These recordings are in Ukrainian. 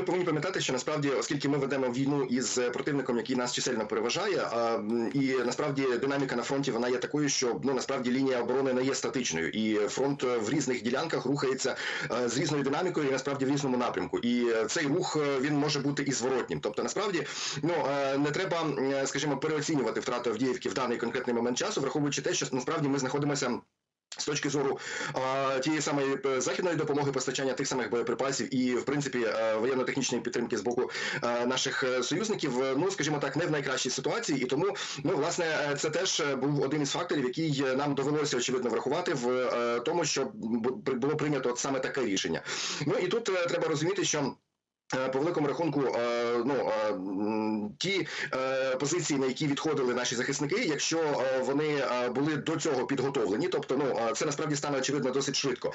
Ми повинні пам'ятати, що насправді, оскільки ми ведемо війну із противником, який нас чисельно переважає, а і насправді динаміка на фронті вона є такою, що ну насправді лінія оборони не є статичною, і фронт в різних ділянках рухається е, з різною динамікою і насправді в різному напрямку. І е, цей рух е, він може бути і зворотнім. Тобто, насправді, ну не треба, скажімо, переоцінювати втрату Авдіївки в даний конкретний момент часу, враховуючи те, що насправді ми знаходимося. З точки зору а, тієї самої е, західної допомоги постачання тих самих боєприпасів і в принципі е, воєнно-технічної підтримки з боку е, наших союзників, ну скажімо так, не в найкращій ситуації, і тому ну власне це теж був один із факторів, який нам довелося очевидно врахувати в тому, що було прийнято от саме таке рішення. Ну і тут треба розуміти, що. Е, По великому рахунку, е, ну е, ті позиції, на які відходили наші захисники, якщо вони були до цього підготовлені, тобто ну це насправді стане очевидно досить швидко.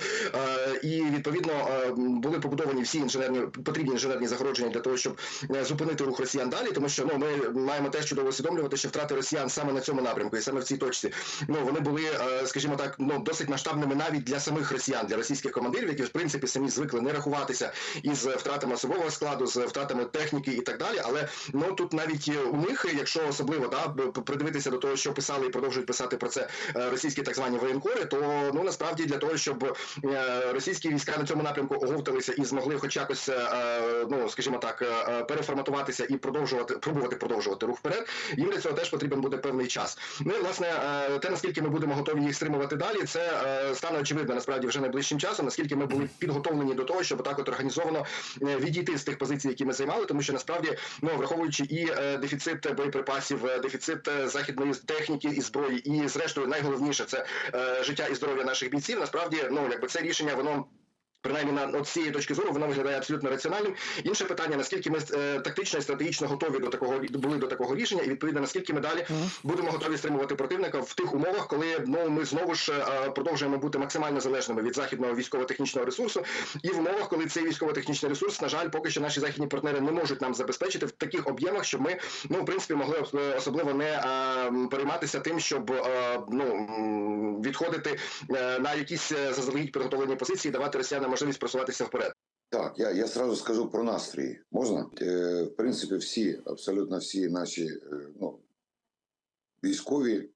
І відповідно були побудовані всі інженерні потрібні інженерні загородження для того, щоб зупинити рух росіян далі, тому що ну ми маємо теж чудово усвідомлювати, що втрати росіян саме на цьому напрямку і саме в цій точці, ну вони були, скажімо так, ну досить масштабними навіть для самих росіян, для російських командирів, які в принципі самі звикли не рахуватися із втратами особового складу, з втратами техніки і так далі. Але ну тут навіть е, у них, якщо особливо да придивитися до того, що писали і продовжують писати про це е, російські так звані воєнкори, то ну насправді для того, щоб е, російські війська на цьому напрямку оговталися і змогли, хоч якось, ну скажімо так, переформатуватися і продовжувати пробувати продовжувати рух вперед. Їм для цього теж потрібен буде певний час. Ну і власне те, наскільки ми будемо готові їх стримувати далі, це стане очевидно насправді вже найближчим часом, наскільки ми були підготовлені до того, щоб так от організовано відійти з тих позицій, які ми займали, тому що насправді, ну враховуючи і е, дефіцит боєприпасів, е, дефіцит е, західної техніки і зброї, і зрештою найголовніше це життя і здоров'я наших бійців. Насправді, ну якби це рішення, воно. Принаймні на от цієї точки зору воно виглядає абсолютно раціональним. Інше питання: наскільки ми е, тактично і стратегічно готові до такого були до такого рішення, і відповідно наскільки ми далі будемо готові стримувати противника в тих умовах, коли ну ми знову ж е, продовжуємо бути максимально залежними від західного військово-технічного ресурсу, і в умовах, коли цей військово-технічний ресурс, на жаль, поки що наші західні партнери не можуть нам забезпечити в таких об'ємах, щоб ми ну в принципі могли е, особливо не е, перейматися тим, щоб е, ну відходити е, на якісь е, заздалегідь підготовлені позиції, давати росіянам можливість просуватися вперед. Так, я, я сразу скажу про настрій. Можна? Е, в принципі, всі, абсолютно всі наші е, ну, військові,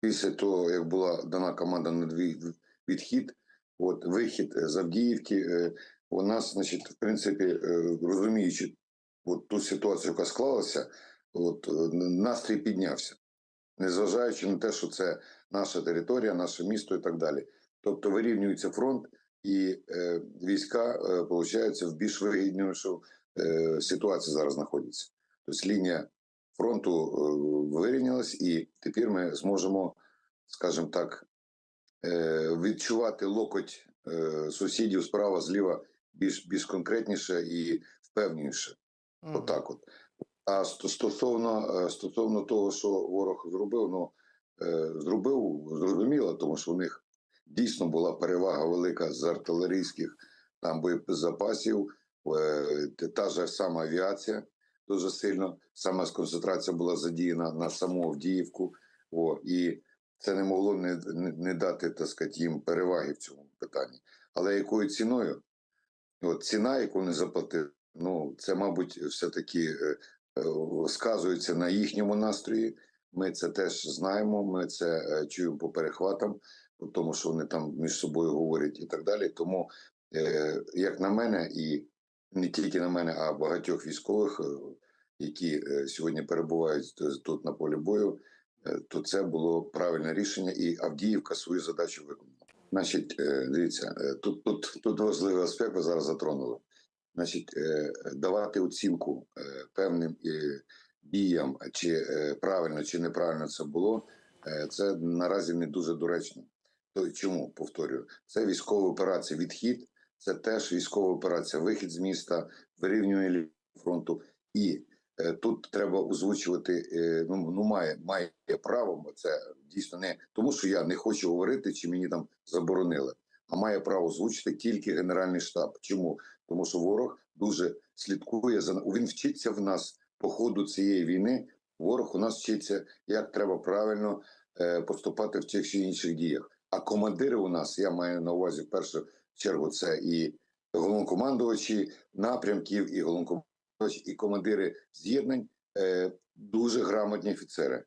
після того, як була дана команда на дві- відхід, от, вихід з Авдіївки, е, у нас, значить, в принципі, е, розуміючи от, ту ситуацію, яка склалася, от, е, настрій піднявся, незважаючи на те, що це наша територія, наше місто і так далі. Тобто вирівнюється фронт, і е, війська, е, виходить, в більш вигіднішу е, ситуації зараз знаходяться. Тобто лінія фронту е, вирівнялась, і тепер ми зможемо, скажімо так, е, відчувати локоть е, сусідів справа, зліва більш, більш конкретніше і впевненіше. Мгм. Отак от. А сто- стосовно, е, стосовно того, що ворог зробив, ну е, зробив зрозуміло, тому що у них дійсно була перевага велика з артилерійських там боєзапасів, е, та- ж сама авіація дуже сильно, саме концентрація була задіяна на саму Авдіївку. О, і це не могло не, не, дати, так сказати, їм переваги в цьому питанні. Але якою ціною? От ціна, яку не заплатили, ну це, мабуть, все-таки е, е, сказується на їхньому настрої. Ми це теж знаємо. Ми це чуємо по перехватам, тому що вони там між собою говорять і так далі. Тому, е, як на мене, і не тільки на мене, а багатьох військових, е, які е, сьогодні перебувають тут на полі бою, е, то це було правильне рішення, і Авдіївка свою задачу виконала. Значить, дивіться, тут, тут, тут важливий аспект, ви зараз затронули. Значить, давати оцінку певним діям, чи правильно чи неправильно це було, це наразі не дуже доречно. То чому повторюю? Це військова операція відхід, це теж військова операція вихід з міста, вирівнює фронту. І е, тут треба озвучувати. Е, ну, ну має має право, бо це дійсно не тому, що я не хочу говорити, чи мені там заборонили. А має право озвучити тільки Генеральний штаб. Чому? Тому що ворог дуже слідкує за він вчиться в нас по ходу цієї війни. Ворог у нас вчиться, як треба правильно е, поступати в тих чи інших діях. А командири у нас, я маю на увазі в першу чергу, це і головнокомандувачі напрямків, і головнокомандувачі, і командири з'єднань е, дуже грамотні офіцери.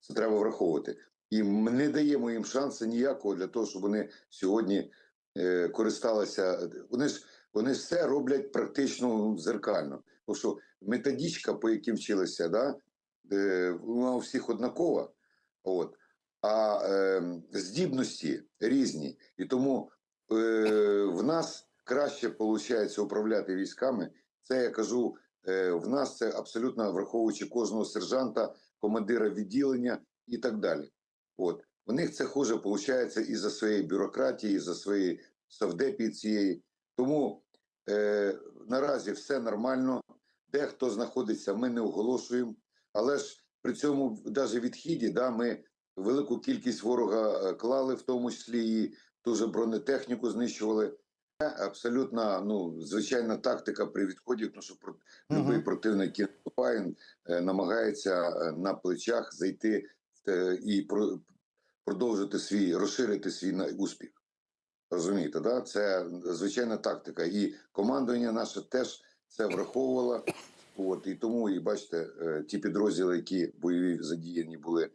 Це треба враховувати. І ми не даємо їм шансу ніякого для того, щоб вони сьогодні е, користалися. Вони ж вони все роблять практично зеркально. Тому що методичка, по яким вчилися, да, е, вона у всіх однакова. От. А е, здібності різні. І тому е, в нас краще виходить управляти військами. Це я кажу, е, в нас це абсолютно враховуючи кожного сержанта, командира відділення і так далі. От. В них це хуже виходить і за своєї бюрократії, і за своєї совдепії цієї. Тому е, наразі все нормально. Дехто знаходиться, ми не оголошуємо. Але ж при цьому навіть відхіді да, ми велику кількість ворога е, клали, в тому числі і ту же бронетехніку знищували. Абсолютно ну, звичайна тактика при відході, тому що про, любий противник, наступає, е, намагається е, на плечах зайти і продовжити свій, розширити свій успіх. Розумієте, да? це звичайна тактика. І командування наше теж це враховувало. От, і тому, і бачите, ті підрозділи, які бойові задіяні були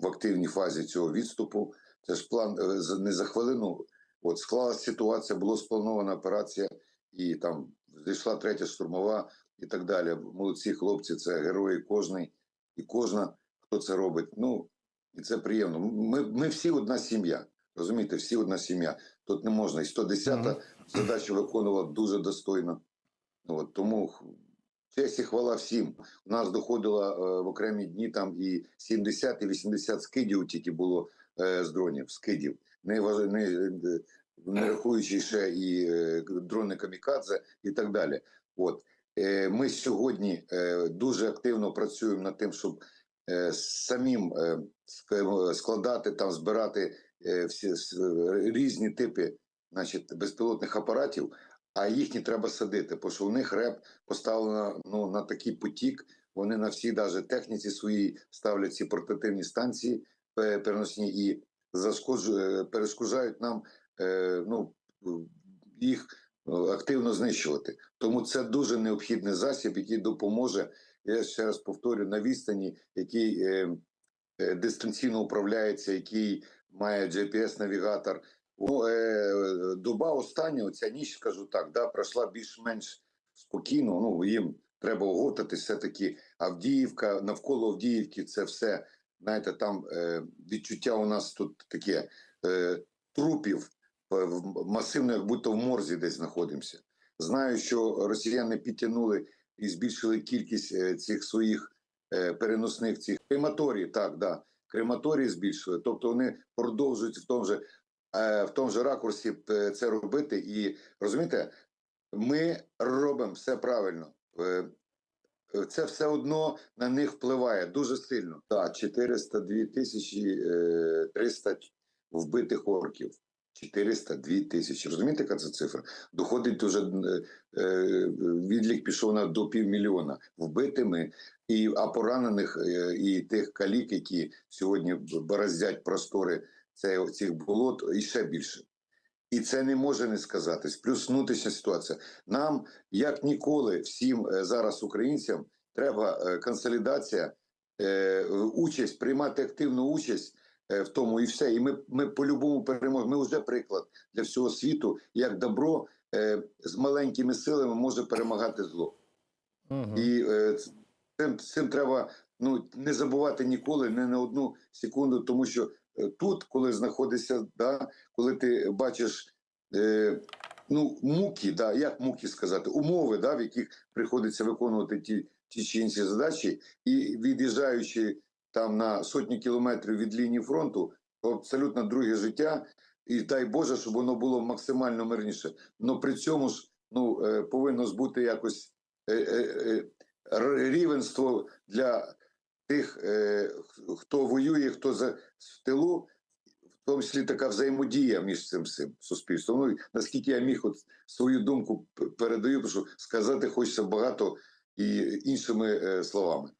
в активній фазі цього відступу, це ж план е, не за хвилину. От склалася ситуація, була спланована операція, і там зайшла третя штурмова і так далі. Молодці хлопці, це герої кожний і кожна, хто це робить. Ну і це приємно. Ми, ми всі одна сім'я. Розумієте, всі одна сім'я. Тут не можна. І 110-та Мгм. задачу виконувала дуже достойно. От, тому честь і хвала всім. У нас доходило е, в окремі дні там і 70, і 80 скидів тільки було е, з дронів, скидів. Не, не, е, не рахуючи ще і дрони камікадзе і так далі. От. Ми сьогодні дуже активно працюємо над тим, щоб самим складати там, збирати всі різні типи значить, безпілотних апаратів, а їхні треба садити, бо що у них реп поставлено ну, на такий потік. Вони на всій даже техніці своїй ставлять ці портативні станції е, переносні і зашкоджу- перешкоджають нам е, ну, їх е, активно знищувати. Тому це дуже необхідний засіб, який допоможе. Я ще раз повторю на відстані, який е, е, дистанційно управляється, який має GPS-навігатор. Ну, е, доба остання, оця ніч, скажу так, да, пройшла більш-менш спокійно. Ну, їм треба оготати все-таки Авдіївка, навколо Авдіївки це все. Знаєте, там е, відчуття у нас тут таке е, трупів е, масивно, як будто в морзі десь знаходимося. Знаю, що росіяни підтягнули і збільшили кількість е, цих своїх е, переносних цих крематорій, так, да. Крематорії збільшили, тобто вони продовжують в тому же в тому же ракурсі е, це робити. І розумієте, ми робимо все правильно. Е, е, Це все одно на них впливає дуже сильно. Так, 402 тисячі е, 300 вбитих орків. 402 тисячі. Розумієте, яка це цифра? Доходить уже е, е, відлік пішов на до півмільйона вбитими, і а поранених е, і тих калік, які сьогодні бороздять простори це, цих болот, і ще більше. І це не може не сказатись. Плюс внутрішня ситуація. Нам, як ніколи, всім е, зараз українцям треба е, консолідація, е, участь, приймати активну участь в тому і все. І ми, ми по-любому переможемо. Ми вже приклад для всього світу, як добро з маленькими силами може перемагати зло. Мгм. І цим, цим треба ну, не забувати ніколи, не на одну секунду, тому що тут, коли знаходишся, да, коли ти бачиш е, ну, муки, да, як муки сказати, умови, да, в яких приходиться виконувати ті, ті чи інші задачі, і від'їжджаючи там на сотні кілометрів від лінії фронту, абсолютно друге життя. І дай Боже, щоб воно було максимально мирніше. Но при цьому ж ну, е, повинно ж бути якось е, е, е, рівенство для тих, е, хто воює, хто за в тилу, в тому числі така взаємодія між цим всім суспільством. Ну, наскільки я міг от свою думку передаю, тому що сказати хочеться багато і іншими е, словами.